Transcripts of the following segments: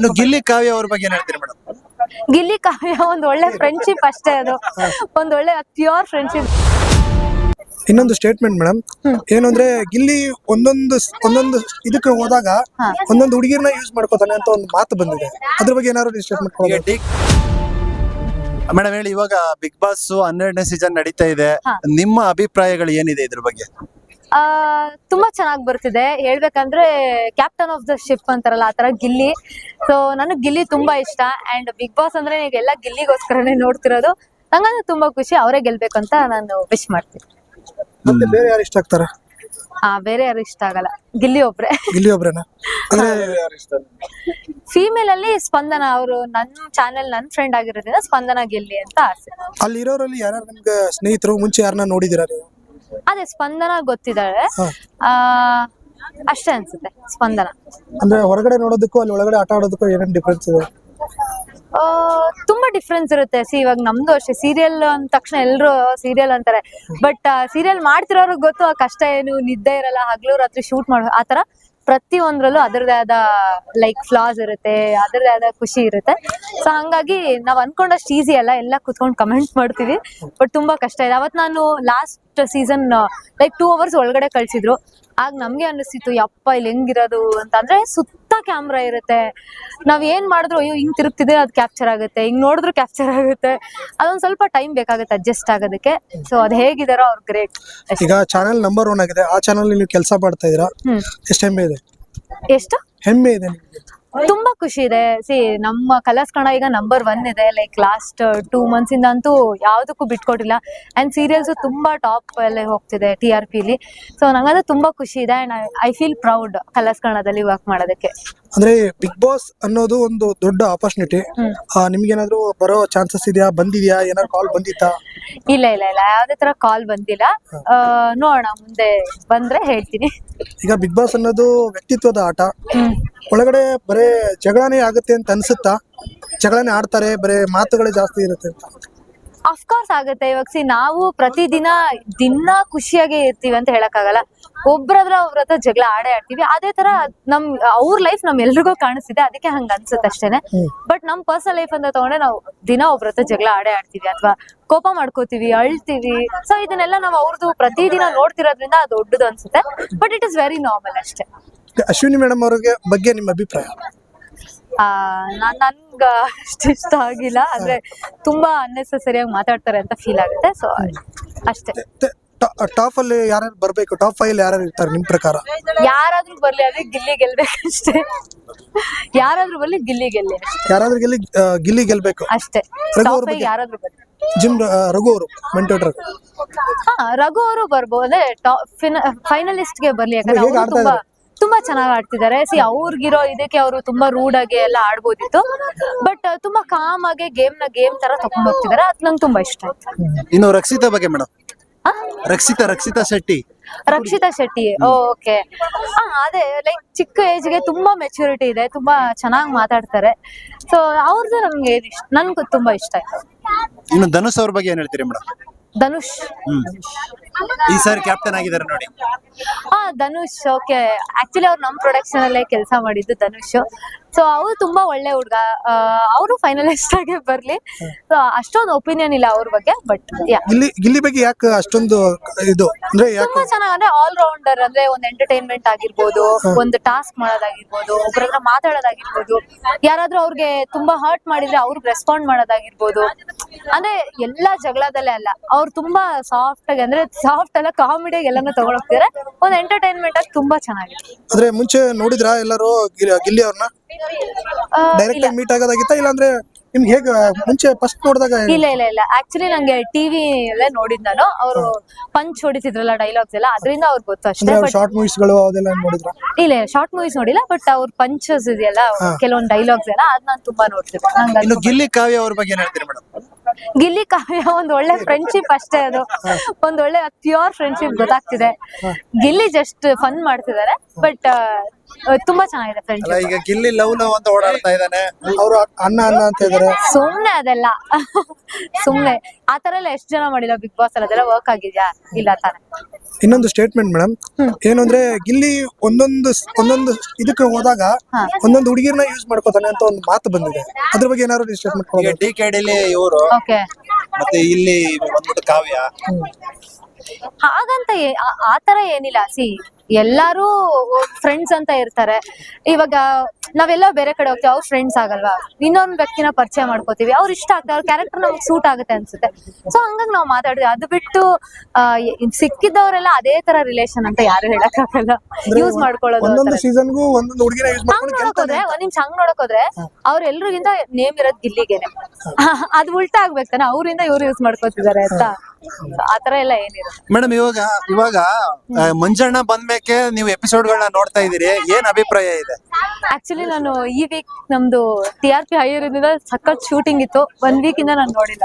ಇನ್ನು ಗಿಲ್ಲಿ ಕಾವ್ಯ ಅವ್ರ ಬಗ್ಗೆ ಏನ್ ಹೇಳ್ತೀರಿ ಮೇಡಮ್ ಗಿಲ್ಲಿ ಕಾವ್ಯ ಒಂದ್ ಒಳ್ಳೆ ಫ್ರೆಂಡ್ಶಿಪ್ ಅಷ್ಟೇ ಅದು. ಒಂದ್ ಒಳ್ಳೆ ಪ್ಯೂರ್ ಫ್ರೆಂಡ್ಶಿಪ್ ಇನ್ನೊಂದು ಸ್ಟೇಟ್ಮೆಂಟ್ ಮೇಡಮ್ ಏನಂದ್ರೆ ಗಿಲ್ಲಿ ಒಂದೊಂದು ಒಂದೊಂದು ಇದಕ್ಕೆ ಹೋದಾಗ ಒಂದೊಂದು ಹುಡುಗಿರ್ನ ಯೂಸ್ ಮಾಡ್ಕೋತಾನೆ ಅಂತ ಒಂದು ಮಾತು ಬಂದಿದೆ. ಅದ್ರ ಬಗ್ಗೆ ಏನಾದ್ರು ಸ್ಟೇಟ್ಮೆಂಟ್ ಮೇಡಮ್ ಹೇಳಿ ಇವಾಗ ಬಿಗ್ ಬಾಸ್ ಹನ್ನೆರಡನೇ ಸೀಸನ್ ನಡೀತಾ ಇದೆ. ನಿಮ್ಮ ಅಭಿಪ್ರಾಯಗಳು ಏನಿದೆ ಇದ್ರ ಬಗ್ಗೆ? ಆ ತುಂಬಾ ಚೆನ್ನಾಗಿ ಬರ್ತಿದೆ. ಹೇಳ್ಬೇಕಂದ್ರೆ ಕ್ಯಾಪ್ಟನ್ ಆಫ್ ದ ಶಿಪ್ ಅಂತಾರಲ್ಲ ಆತರ ಗಿಲ್ಲಿ. ಸೊ ನನಗ್ ಗಿಲ್ಲಿ ತುಂಬಾ ಇಷ್ಟ. ಅಂಡ್ ಬಿಗ್ ಬಾಸ್ ಅಂದ್ರೆ ಈಗೆಲ್ಲ ಗಿಲ್ಲಿಗೋಸ್ಕರನೇ ನೋಡ್ತಿರೋದು. ನಂಗಂದ್ರೆ ತುಂಬಾ ಖುಷಿ ಅವರೇ ಗೆಲ್ಬೇಕು ಅಂತ ನಾನು ವಿಶ್ ಮಾಡ್ತೀನಿ. ಮತ್ತೆ ಬೇರೆ ಯಾರು ಇಷ್ಟ ಆಗ್ತಾರ? ಆ ಬೇರೆ ಯಾರು ಇಷ್ಟ ಆಗಲ್ಲ. ಗಿಲ್ಲಿ ಒಬ್ರೆ. ಗಿಲ್ಲಿ ಒಬ್ರೇನಾ? ಫೀಮೇಲ್ ಅಲ್ಲಿ ಸ್ಪಂದನ ಅವರು ನನ್ನ ಚಾನೆಲ್ ನನ್ನ ಫ್ರೆಂಡ್ ಆಗಿರೋದ್ರಿಂದ ಸ್ಪಂದನ ಗೆಲ್ಲಿ ಅಂತ ಆಸೆ. ಅಲ್ಲಿರೋರಲ್ಲಿ ಯಾರು ನಿಮ್ಗೆ ಸ್ನೇಹಿತರು ಮುಂಚೆ ಯಾರನ್ನ ನೋಡಿದಿರಾ ನೀವು? ಅದೇ ಸ್ಪಂದನ ಗೊತ್ತಿದ್ದಾಳೆ. ಹಾ. ಆ ಅಷ್ಟೇ ಅನ್ಸುತ್ತೆ ಸ್ಪಂದನ. ಅಂದ್ರೆ ಹೊರಗಡೆ ನೋಡೋದಕ್ಕೂ ಅಲ್ಲಿ ಒಳಗಡೆ ಆಟ ಆಡೋದಕ್ಕೂ ಏನೇನು ಡಿಫ್ರೆನ್ಸ್ ಇದೆ? ಆ, ತುಂಬಾ ಡಿಫ್ರೆನ್ಸ್ ಇರುತ್ತೆ. ಸಿ ಇವಾಗ ನಮ್ದು ಅಷ್ಟೇ ಸೀರಿಯಲ್ ಅಂದ ತಕ್ಷಣ ಎಲ್ರು ಸೀರಿಯಲ್ ಅಂತಾರೆ. ಬಟ್ ಸೀರಿಯಲ್ ಮಾಡ್ತಿರೋರ್ಗ್ ಗೊತ್ತು ಆ ಕಷ್ಟ ಏನು ನಿದ್ದೆ ಇರಲ್ಲ ಹಗ್ಲು ರಾತ್ರಿ ಶೂಟ್ ಮಾಡೋ ಆತರ ಪ್ರತಿ ಒಂದ್ರಲ್ಲೂ ಅದರದೇ ಆದ ಲೈಕ್ ಫ್ಲಾಸ್ ಇರುತ್ತೆ ಅದರದೇ ಆದ ಖುಷಿ ಇರುತ್ತೆ. ಸೊ ಹಂಗಾಗಿ ನಾವ್ ಅನ್ಕೊಂಡಷ್ಟು ಈಸಿ ಅಲ್ಲ, ಎಲ್ಲ ಕುತ್ಕೊಂಡು ಕಮೆಂಟ್ ಮಾಡ್ತೀವಿ. ಬಟ್ ತುಂಬಾ ಕಷ್ಟ ಇದೆ. ಅವತ್ ನಾನು last season like two hours ಒಳಗಡೆ ಕಳ್ಸಿದ್ರು. ಆಗ ನಮ್ಗೆ ಅನಿಸ್ತಿತ್ತು, ಯಪ್ಪ ಇಲ್ಲಿ ಹೆಂಗಿರೋದು ಅಂತ ಅಂದ್ರೆ ಸುತ್ತ ಕ್ಯಾಮ್ರಾ ಇರುತ್ತೆ. ನಾವ್ ಏನ್ ಮಾಡಿದ್ರು ಅಯ್ಯೋ ಹಿಂಗ್ ತಿರುಗ್ತಿದ್ರೆ ಅದು ಕ್ಯಾಪ್ಚರ್ ಆಗುತ್ತೆ ಹಿಂಗ್ ನೋಡಿದ್ರು ಕ್ಯಾಪ್ಚರ್ ಆಗುತ್ತೆ. ಅದೊಂದ್ ಸ್ವಲ್ಪ ಟೈಮ್ ಬೇಕಾಗುತ್ತೆ ಅಡ್ಜಸ್ಟ್ ಆಗೋದಕ್ಕೆ. ಸೊ ಅದ್ ಹೇಗಿದಾರೋ ಅವ್ರ ಗ್ರೇಟ್ ಈಗ ಚಾನೆಲ್ ನಂಬರ್ ಒನ್ ಆಗಿದೆ. ಆ ಚಾನೆಲ್ ನೀವು ಕೆಲಸ ಮಾಡ್ತಾ ಇದೀರಾ ಹ್ಮ್. ಎಷ್ಟು ಹೆಮ್ಮೆ ಇದೆ? ಎಷ್ಟು? ಹೆಮ್ಮೆ ಇದೆ ನಿಮ್ಗೆ. ತುಂಬಾ ಖುಷಿ ಇದೆ. ಸಿ ನಮ್ಮ ಕಲರ್ಸ್ ಕಣ ಈಗ ನಂಬರ್ ಒನ್ ಇದೆ. ಲೈಕ್ ಲಾಸ್ಟ್ ಟೂ ಮಂತ್ಸ್ ಇಂದ ಅಂತೂ ಯಾವ್ದಕ್ಕೂ ಬಿಟ್ಕೊಟ್ಟಿಲ್ಲ. ಅಂಡ್ ಸೀರಿಯಲ್ಸ್ ತುಂಬಾ ಟಾಪ್ ಅಲ್ಲಿ ಹೋಗ್ತಿದೆ ಟಿ ಆರ್ ಪಿಲಿ ಸೊ ನಂಗದು ತುಂಬಾ ಖುಷಿ ಇದೆ and I feel proud Colors ಕನ್ನಡದಲ್ಲಿ ವರ್ಕ್ ಮಾಡೋದಕ್ಕೆ. ಅಂದ್ರೆ ಬಿಗ್ ಬಾಸ್ ಅನ್ನೋದು ಒಂದು ದೊಡ್ಡ ಆಪರ್ಚುನಿಟಿ ನಿಮ್ಗೆ ನಿಮ್ಗೇನಾದ್ರೂ ಬರೋ ಚಾನ್ಸಸ್ ಇದೆಯಾ? ಬಂದಿದ್ಯಾ? ಏನಾದ್ರು ಕಾಲ್ ಬಂದಿತ್ತಾ? ಇಲ್ಲ ಇಲ್ಲ ಇಲ್ಲ. ಯಾವ್ದೇ ತರ ಕಾಲ್ ಬಂದಿಲ್ಲ. ನೋಡೋಣ ಮುಂದೆ ಬಂದ್ರೆ ಹೇಳ್ತೀನಿ. ಈಗ ಬಿಗ್ ಬಾಸ್ ಅನ್ನೋದು ವ್ಯಕ್ತಿತ್ವದ ಆಟ. ಒಳಗಡೆ ಬರೇ ಜಗಳನೇ ಆಗುತ್ತೆ ಅಂತ ಅನ್ಸುತ್ತಾ? ಜಗಳನೇ ಆಡ್ತಾರೆ ಬರೇ ಮಾತುಗಳೇ ಜಾಸ್ತಿ ಇರುತ್ತೆ ಅಂತ. ಅಫ್ಕೋರ್ಸ್ ಆಗುತ್ತೆ. ಇವಾಗ ಸಿ ನಾವು ಪ್ರತಿದಿನ ದಿನ ಖುಷಿಯಾಗಿ ಇರ್ತೀವಿ ಅಂತ ಹೇಳಕ್ಕಾಗಲ್ಲ. ಒಬ್ರದ್ರ ಅವ್ರ ಹತ್ರ ಜಗಳ ಆಡೇ ಆಡ್ತೀವಿ. ಅದೇ ತರ ನಮ್ ಅವ್ರ ಲೈಫ್ ನಮ್ ಎಲ್ರಿಗೂ ಕಾಣಿಸ್ತಿದೆ. ಅದಕ್ಕೆ ಹಂಗ ಅನ್ಸುತ್ತೆ ಅಷ್ಟೇನೆ. ಬಟ್ ನಮ್ ಪರ್ಸನಲ್ ಲೈಫ್ ಅಂತ ತಗೊಂಡ್ರೆ ನಾವು ದಿನ ಒಬ್ರ ಹತ್ರ ಜಗಳ ಆಡೇ ಆಡ್ತೀವಿ ಅಥವಾ ಕೋಪ ಮಾಡ್ಕೋತೀವಿ ಅಳ್ತೀವಿ. ಸೊ ಇದನ್ನೆಲ್ಲ ನಾವು ಅವ್ರದ್ದು ಪ್ರತಿದಿನ ನೋಡ್ತಿರೋದ್ರಿಂದ ಅದು ದೊಡ್ಡದು ಅನ್ಸುತ್ತೆ. But it is very normal ಅಷ್ಟೇ. ಅಶ್ವಿನಿ ಮೇಡಮ್ ಅವ್ರಿಗೆ ಬಗ್ಗೆ ನಿಮ್ಮ ಅಭಿಪ್ರಾಯ? ನನ್ಗ ಅಷ್ಟು ಇಷ್ಟ ಆಗಿಲ್ಲ ಅಂದ್ರೆ ತುಂಬಾ ಅನ್ನೆಸೆಸರಿಯಾಗಿ ಮಾತಾಡ್ತಾರೆ ಅಂತ ಫೀಲ್ ಆಗುತ್ತೆ ಸೊ ಅಷ್ಟೇ. ಟಾಪ್ ಅಲ್ಲಿ ಯಾರು ಬರ್ಬೇಕು ಟಾಪ್ ಫೈವ್ ಯಾರು ಇರ್ತಾರೆ ನಿಮ್ ಪ್ರಕಾರ? ಯಾರಾದ್ರೂ ಬರ್ಲಿ ಅದೇ ಗಿಲ್ಲಿ ಗೆಲ್ಬೇಕಷ್ಟೇ. ಯಾರಾದ್ರೂ ಬರ್ಲಿ ಗಿಲ್ಲಿ ಗೆಲ್ಲಿ. ಯಾರಾದ್ರೂ ಗೆಲ್ಲಿ ಗಿಲ್ಲಿ ಗೆಲ್ಬೇಕು. ಅಷ್ಟೇ? ಯಾರಾದ್ರೂ ಬರ್ಲಿ. ಜಿಮ್ ರಘು ಅವರು ಮೆಂಟೋಡ್ ರಘು ಹಾ ರಘು ಅವರು ಬರ್ಬೋದು ಟಾಪ್ ಫೈನಲಿಸ್ಟ್ಗೆ ಬರ್ಲಿ ಯಾಕಂದ್ರೆ ತುಂಬಾ ತುಂಬಾ ಚೆನ್ನಾಗಿ ಆಡ್ತಿದ್ದಾರೆ. ಸಿ ಅವ್ರಿಗಿರೋ ಇದಕ್ಕೆ ಅವರು ತುಂಬಾ ರೂಡ್ ಆಗಿ ಎಲ್ಲ ಆಡ್ಬೋದಿತ್ತು. ಬಟ್ ತುಂಬಾ ಕಾಮ್ ಆಗಿ ಗೇಮ್ನ ಗೇಮ್ ತರ ತಗೊಂಡ್ ಹೋಗ್ತಿದ್ದಾರೆ. ಅದ್ ನಂಗೆ ತುಂಬಾ ಇಷ್ಟ. ಆಯ್ತು ಇನ್ನು ರಕ್ಷಿತಾ ಬಗ್ಗೆ ಮೇಡಮ್ ಆ? ರಕ್ಷಿತಾ ರಕ್ಷಿತಾ ಶೆಟ್ಟಿ. ರಕ್ಷಿತಾ ಶೆಟ್ಟಿ. ಓಕೆ. ಅದೇ ಲೈಕ್ ಚಿಕ್ಕ ಏಜ್ಗೆ ತುಂಬಾ ಮೆಚುರಿಟಿ ಇದೆ. ತುಂಬಾ ಚೆನ್ನಾಗಿ ಮಾತಾಡ್ತಾರೆ. ಸೊ ಅವ್ರದ್ದು ನಮ್ಗೆ ಇಷ್ಟ ನನ್ಗೂ ತುಂಬಾ ಇಷ್ಟ. ಆಯ್ತು ಇನ್ನು ಧನುಷ್ ಅವ್ರ ಬಗ್ಗೆ ಏನ್ ಹೇಳ್ತೀರಿ ಮೇಡಮ್ ಧನುಷ್. ಈ ಸಾರಿ ಕ್ಯಾಪ್ಟನ್ ಆಗಿದ್ದಾರೆ ನೋಡಿ. ಹಾ ಧನುಷ್ ಓಕೆ ಆಕ್ಚುಲಿ ಅವ್ರು ನಮ್ ಪ್ರೊಡಕ್ಷನ್ ಅಲ್ಲೇ ಕೆಲಸ ಮಾಡಿದ್ದು ಧನುಷ್. ಸೊ ಅವ್ರು ತುಂಬಾ ಒಳ್ಳೆ ಹುಡ್ಗ. ಅವರು ಫೈನಲಿಸ್ಟ್ ಆಗಿ ಬರ್ಲಿ. ಸೊ ಅಷ್ಟೊಂದು ಒಪಿನಿಯನ್ ಇಲ್ಲ ಅವ್ರ ಬಗ್ಗೆ ಬಟ್ ಇಲ್ಲಿ ಬಗ್ಗೆ ಯಾಕೆ ಅಷ್ಟೊಂದು ಇದು ಅಂದ್ರೆ ತುಂಬಾ ಚೆನ್ನಾಗಿ ಅಂದ್ರೆ ಆಲ್ ರೌಂಡರ್ ಅಂದ್ರೆ ಒಂದ್ ಎಂಟರ್ಟೈನ್ಮೆಂಟ್ ಆಗಿರ್ಬೋದು ಒಂದು ಟಾಸ್ಕ್ ಮಾಡೋದಾಗಿರ್ಬೋದು ಒಬ್ಬರ ಹತ್ರ ಮಾತಾಡೋದಾಗಿರ್ಬೋದು. ಯಾರಾದ್ರೂ ಅವ್ರಿಗೆ ತುಂಬಾ ಹರ್ಟ್ ಮಾಡಿದ್ರೆ ಅವ್ರಿಗೆ ರೆಸ್ಪಾಂಡ್ ಮಾಡೋದಾಗಿರ್ಬೋದು. ಅಂದ್ರೆ ಎಲ್ಲಾ ಜಗಳದಲ್ಲೇ ಅಲ್ಲ ಅವ್ರು ತುಂಬಾ ಸಾಫ್ಟ್ ಆಗಿ ಅಂದ್ರೆ ಸಾಫ್ಟ್ ಅಲ್ಲ ಕಾಮಿಡಿಯಾಗಿ ಎಲ್ಲಾನು ತಗೊಂಡೋಗ್ತಿದಾರೆ ಒಂದ್ ಎಂಟರ್ಟೈನ್ಮೆಂಟ್ ಆಗಿ ತುಂಬಾ ಚೆನ್ನಾಗಿದೆ. ಅಂದ್ರೆ ಮುಂಚೆ ನೋಡಿದ್ರಾ ಎಲ್ಲರೂ ಗಿಲ್ಲಿ ಅವ್ರನ್ನ? ಡೈರೆಕ್ಟ್ ಮೀಟ್ ಆಗೋದಾಗಿತ್ತಾ ಇಲ್ಲ. ಅಂದ್ರೆ ನಿಮ್ಗೆ ಹೇಗ ಮುಂಚೆ ಫಸ್ಟ್ ನೋಡಿದಾಗ ಇಲ್ಲ ಇಲ್ಲ ಇಲ್ಲ. ಆಕ್ಚುಲಿ ನಂಗೆ ಟಿವಿ ಅಲ್ಲೇ ನೋಡಿದ್ ನಾನು. ಅವರು ಪಂಚ್ ಹೊಡಿತಿದ್ರಲ್ಲ ಡೈಲಾಗ್ಸ್ ಎಲ್ಲ ಅದರಿಂದ ಅವ್ರು ಗೊತ್ತು ಅಷ್ಟೇ ಶಾರ್ಟ್ ಮೂವೀಸ್ಗಳು ಅದೆಲ್ಲ ನೋಡಿದ್ರ? ಇಲ್ಲ ಶಾರ್ಟ್ ಮೂವೀಸ್ ನೋಡಿಲ್ಲ ಬಟ್ ಅವ್ರ ಪಂಚಸ್ ಇದೆಯಲ್ಲ ಕೆಲವೊಂದು ಡೈಲಾಗ್ಸ್ ಎಲ್ಲ ಅದ್ ನಾನು ತುಂಬಾ ನೋಡ್ತಿದ್ದೆ. ಗಿಲ್ಲಿ ಕಾವ್ಯ ಅವ್ರ ಬಗ್ಗೆ ಏನ್ ಹೇಳ್ತೀರಿ ಮೇಡಮ್ ಗಿಲ್ಲಿ ಕಾವ್ಯ ಒಂದ್ ಒಳ್ಳೆ ಫ್ರೆಂಡ್ಶಿಪ್ ಅಷ್ಟೇ ಅದು. ಒಂದ್ ಒಳ್ಳೆ ಪ್ಯೂರ್ ಫ್ರೆಂಡ್ಶಿಪ್ ಗೊತ್ತಾಗ್ತಿದೆ. ಗಿಲ್ಲಿ ಜಸ್ಟ್ ಫನ್ ಮಾಡ್ತಿದ್ದಾರೆ ಬಟ್ ತುಂಬಾ ಚೆನ್ನಾಗಿದೆ ಅಲ್ಲ ಫ್ರೆಂಡ್ಶಿಪ್ ಈಗ ಗಿಲ್ಲಿ ಲವ್ ಲವ್ ಅಂತ ಓಡಾಡ್ತಾ ಇದ್ದಾನೆ. ಅವರು ಅಣ್ಣ ಅಣ್ಣ ಅಂತ ಇದ್ದಾರೆ. ಸುಮ್ನೆ ಅದೆಲ್ಲ. ಸುಮ್ನೆ. ಆತರ ಎಲ್ಲ ಎಷ್ಟ್ ಜನ ಮಾಡಿಲ್ಲ ಬಿಗ್ ಬಾಸ್ ಅಲ್ಲಿ? ಅದೆಲ್ಲ ವರ್ಕ್ ಆಗಿದ್ಯಾ? ಇಲ್ಲ ತಾನೆ. ಇನ್ನೊಂದು ಸ್ಟೇಟ್ಮೆಂಟ್ ಮೇಡಮ್ ಏನಂದ್ರೆ ಅಂದ್ರೆ ಗಿಲ್ಲಿ ಒಂದೊಂದು ಒಂದೊಂದು ಇದಕ್ಕೆ ಹೋದಾಗ ಹಾ. ಒಂದೊಂದು ಹುಡುಗಿರ್ನ ಯೂಸ್ ಮಾಡ್ಕೋತಾನೆ ಅಂತ ಒಂದು ಮಾತು ಬಂದಿದೆ. ಅದ್ರ ಬಗ್ಗೆ ಏನಾದ್ರು ಸ್ಟೇಟ್ಮೆಂಟ್ ಈಗ ಡಿ ಕೆ ಡಿಲಿ ಇವರು ಓಕೆ. ಮತ್ತೆ ಇಲ್ಲಿ ಬಂದ್ಬಿಟ್ಟು ಕಾವ್ಯ. ಹಾಗಂತ ಏ- ಆ- ಆತರ ಏನಿಲ್ಲ. ಸಿ ಎಲ್ಲಾರು ಫ್ರೆಂಡ್ಸ್ ಅಂತ ಇರ್ತಾರೆ. ಇವಾಗ ನಾವೆಲ್ಲ ಬೇರೆ ಕಡೆ ಹೋಗ್ತೀವಿ ಅವ್ರ ಫ್ರೆಂಡ್ಸ್ ಆಗಲ್ವಾ? ಇನ್ನೊಂದ್ ವ್ಯಕ್ತಿನ ಪರಿಚಯ ಮಾಡ್ಕೋತೀವಿ. ಅವ್ರು ಇಷ್ಟ ಆಗ್ತಾರೆ ಅವ್ರ ಕ್ಯಾರೆಕ್ಟರ್ ನಮ್ಗೆ ಸೂಟ್ ಆಗುತ್ತೆ ಅನ್ಸುತ್ತೆ. ಸೊ ಹಂಗಾಗಿ ನಾವು ಮಾತಾಡಿದ್ವಿ ಅದು ಬಿಟ್ಟು ಸಿಕ್ಕಿದವರೆಲ್ಲ ಅದೇ ತರ ರಿಲೇಶನ್ ಅಂತ ಯಾರು ಹೇಳಕ್ಕಾಗಲ್ಲ. ಯೂಸ್ ಮಾಡ್ಕೊಳ್ಳೋದು ಹಂಗ್ ನೋಡಕ್ ಹೋದ್ರೆ ಒಂದ್ ನಿಮಿಷ ಹಂಗ್ ನೋಡಕ್ ಹೋದ್ರೆ ಅವ್ರ ಎಲ್ರಿಗಿಂತ ನೇಮ್ ಇರೋದ್ ಗಿಲ್ಲಿಗೆನೆ. ಅದ್ ಉಲ್ಟಾ ಆಗ್ಬೇಕು ತಾನೆ. ಅವ್ರಿಂದ ಇವ್ರು ಯೂಸ್ ಮಾಡ್ಕೋತಿದ್ದಾರೆ ಅಂತ. ಆತರ ಎಲ್ಲ ಏನಿಲ್ಲ ಮೇಡಮ್ ಇವಾಗ ಇವಾಗ ಆ, ಮಂಜಣ್ಣ ಬಂದ್ಮೇಕೆ ನೀವು ಎಪಿಸೋಡ್ಗಳನ್ನ ನೋಡ್ತಾ ಇದೀರಿ ಏನ್ ಅಭಿಪ್ರಾಯ ಇದೆ? ಆಕ್ಚುಲಿ ನಾನು ಈ ವೀಕ್ ನಮ್ದು ಟಿ ಆರ್ ಪಿ ಹೈಯರ್ ಇಂದ ಸಖತ್ ಶೂಟಿಂಗ್ ಇತ್ತು. ಒಂದ್ ವೀಕ್ ಇಂದ ನಾನು ನೋಡಿಲ್ಲ.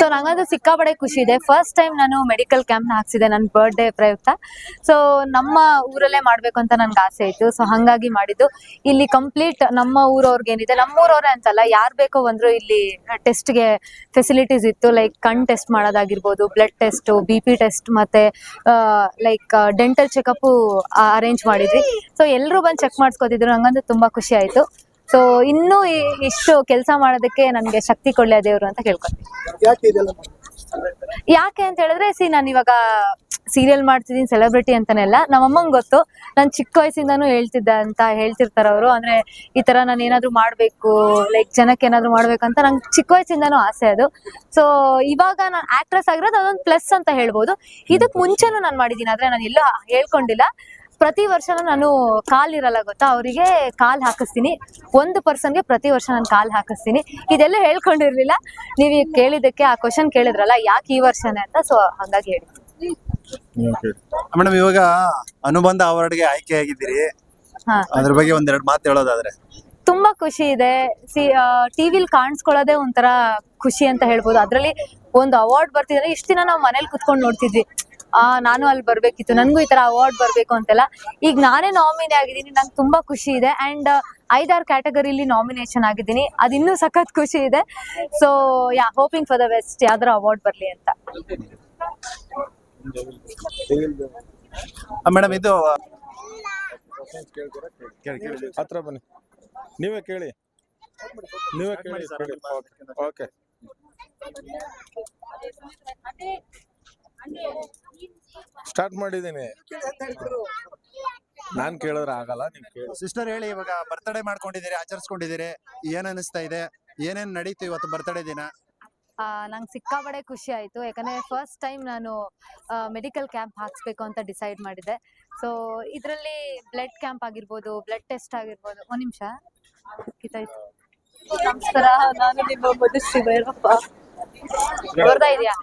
ಸೊ ನಂಗಂತೂ ಸಿಕ್ಕಾಪಡೆ ಖುಷಿ ಇದೆ. ಫಸ್ಟ್ ಟೈಮ್ ನಾನು ಮೆಡಿಕಲ್ ಕ್ಯಾಂಪ್ನ ಹಾಕ್ಸಿದೆ. ನನ್ನ ಬರ್ಡೇ ಪ್ರಯುಕ್ತ. ಸೊ ನಮ್ಮ ಊರಲ್ಲೇ ಮಾಡ್ಬೇಕು ಅಂತ ನನ್ಗೆ ಆಸೆ ಇತ್ತು. ಸೊ ಹಂಗಾಗಿ ಮಾಡಿದ್ದು. ಇಲ್ಲಿ ಕಂಪ್ಲೀಟ್ ನಮ್ಮ ಊರವ್ರಿಗೆ ಏನಿದೆ? ನಮ್ಮ ಊರವ್ರೆ ಅಂತಲ್ಲ ಯಾರು ಬೇಕೋ ಬಂದ್ರು ಇಲ್ಲಿ ಟೆಸ್ಟ್ಗೆ ಫೆಸಿಲಿಟೀಸ್ ಇತ್ತು. ಲೈಕ್ ಕಣ್ ಟೆಸ್ಟ್ ಮಾಡೋದಾಗಿರ್ಬೋದು blood test B P test ಮತ್ತೆ ಲೈಕ್ ಡೆಂಟಲ್ ಚೆಕಪ್ ಅರೇಂಜ್ ಮಾಡಿದ್ವಿ. ಸೊ ಎಲ್ಲರೂ ಬಂದು ಚೆಕ್ ಮಾಡಿಸ್ಕೊತಿದ್ರು. ನಂಗಂತೂ ತುಂಬಾ ಖುಷಿ ಆಯ್ತು. ಸೊ ಇನ್ನೂ ಇಷ್ಟು ಕೆಲಸ ಮಾಡೋದಕ್ಕೆ ನನಗೆ ಶಕ್ತಿ ಕೊಡ್ಲಿ ದೇವರು ಅಂತ ಕೇಳ್ಕೊತೀನಿ ಯಾಕೆ ಅಂತ ಹೇಳಿದ್ರೆ ಸಿ ನಾನು ಇವಾಗ ಸೀರಿಯಲ್ ಮಾಡ್ತಿದ್ದೀನಿ ಸೆಲೆಬ್ರಿಟಿ ಅಂತಾನೆಲ್ಲ, ನಮ್ಮಮ್ಮಂಗೆ ಗೊತ್ತು. ನಾನು ಚಿಕ್ಕ ವಯಸ್ಸಿಂದಾನು ಹೇಳ್ತಿದ್ದೆ ಅಂತ ಹೇಳ್ತಿರ್ತಾರೆ ಅವರು. ಅಂದ್ರೆ ಈ ತರ ನಾನು ಏನಾದ್ರು ಮಾಡ್ಬೇಕು ಲೈಕ್ ಜನಕ್ಕೆ ಏನಾದ್ರು ಮಾಡ್ಬೇಕಂತ ನಂಗೆ ಚಿಕ್ಕ ವಯಸ್ಸಿಂದಾನು ಆಸೆ ಅದು. ಸೊ ಇವಾಗ ನಾನು ಆಕ್ಟ್ರೆಸ್ ಆಗಿರೋದು ಅದೊಂದು ಪ್ಲಸ್ ಅಂತ ಹೇಳ್ಬೋದು. ಇದಕ್ ಮುಂಚೆನೂ ನಾನು ಮಾಡಿದ್ದೀನಿ ಆದ್ರೆ ನಾನು ಎಲ್ಲೂ ಹೇಳ್ಕೊಂಡಿಲ್ಲ. ಪ್ರತಿ ವರ್ಷನೂ ನಾನು ಕಾಲ್ ಇರಲ್ಲ ಗೊತ್ತಾ? ಅವರಿಗೆ ಕಾಲ್ ಹಾಕಿಸ್ತೀನಿ. ಒಂದು ಪರ್ಸನ್ಗೆ ಪ್ರತಿ ವರ್ಷ ನಾನು ಕಾಲ್ ಹಾಕಿಸ್ತೀನಿ. ಇದೆಲ್ಲ ಹೇಳ್ಕೊಂಡಿರ್ಲಿಲ್ಲ. ನೀವು ಕೇಳಿದಕ್ಕೆ ಆ ಕ್ವಶನ್ ಕೇಳಿದ್ರಲ್ಲ, ಯಾಕೆ ಈ ವರ್ಷನೇ ಅಂತ? ಸೊ ಹಂಗಾಗಿ ಹೇಳಿ ಮೇಡಮ್ ಇವಾಗ ಅನುಬಂಧ ಅವಾರ್ಡ್ಗೆ ಆಯ್ಕೆ ಆಗಿದ್ದೀರಿ ಹಾ. ಅದ್ರ ಬಗ್ಗೆ ಒಂದೆರಡು ಮಾತು ಹೇಳೋದಾದ್ರೆ. ತುಂಬಾ ಖುಷಿ ಇದೆ. ಸಿ ಟಿವಿಲ್ ಕಾಣಿಸ್ಕೊಳ್ಳೋದೇ ಒಂಥರ ಖುಷಿ ಅಂತ ಹೇಳ್ಬೋದು. ಅದ್ರಲ್ಲಿ ಒಂದು ಅವಾರ್ಡ್ ಬರ್ತಿದ್ರೆ ಇಷ್ಟ ದಿನ ನಾವು ಮನೇಲಿ ಕುತ್ಕೊಂಡು ನೋಡ್ತಿದ್ವಿ. ಆ ನಾನು ಅಲ್ಲಿ ಬರ್ಬೇಕಿತ್ತು. ನನ್ಗೂ ಈ ತರ ಅವಾರ್ಡ್ ಬರ್ಬೇಕು ಅಂತೆಲ್ಲ. ಈಗ ನಾನೇ ನಾಮಿನಿ ಆಗಿದ್ದೀನಿ. ನಂಗೆ ತುಂಬಾ ಖುಷಿ ಇದೆ. ಅಂಡ್ ಐದಾರು ಕ್ಯಾಟಗರಿಲಿ ನಾಮಿನೇಷನ್ ಆಗಿದ್ದೀನಿ. ಅದಿನ್ನೂ ಸಖತ್ ಖುಷಿ ಇದೆ. So yeah hoping for the best ಯಾವ್ದಾರ ಅವಾರ್ಡ್ ಬರ್ಲಿ ಅಂತ. ಮೇಡಮ್ ಇದು ಹತ್ರ ಬನ್ನಿ. ನೀವೇ ಕೇಳಿ. ನೀವೇ ಕೇಳಿ ಓಕೆ ಸ್ಟಾರ್ಟ್ ಮಾಡಿದ್ದೀನಿ. ನಾನ್ ಕೇಳಿದ್ರೆ ಆಗಲ್ಲ ನೀವು ಕೇಳಿ. ಸಿಸ್ಟರ್ ಹೇಳಿ ಇವಾಗ ಬರ್ತ್ಡೇ ಮಾಡ್ಕೊಂಡಿದ್ದೀರಿ ಆಚರಿಸ್ಕೊಂಡಿದ್ದೀರಿ. ಏನ್ ಅನಿಸ್ತಾ ಇದೆ? ಏನೇನ್ ನಡೀತು ಇವತ್ತು ಬರ್ತ್ಡೇ ದಿನ? ನಂಗೆ ಸಿಕ್ಕಾಬಡೆ ಖುಷಿ ಆಯಿತು. ಯಾಕಂದರೆ ಫಸ್ಟ್ ಟೈಮ್ ನಾನು ಮೆಡಿಕಲ್ ಕ್ಯಾಂಪ್ ಹಾಕಿಸ್ಬೇಕು ಅಂತ ಡಿಸೈಡ್ ಮಾಡಿದೆ ಸೊ ಇದರಲ್ಲಿ ಬ್ಲಡ್ ಕ್ಯಾಂಪ್ ಆಗಿರ್ಬೋದು ಬ್ಲಡ್ ಟೆಸ್ಟ್ ಆಗಿರ್ಬೋದು. ಒಂದು ನಿಮಿಷ. ನಮಸ್ಕಾರ. ನಾನು ನಿಮ್ಮ ಮಧುಶ್ರೀ ಭೈರಪ್ಪ ಬರ್ತಾ ಇದೆಯಾ?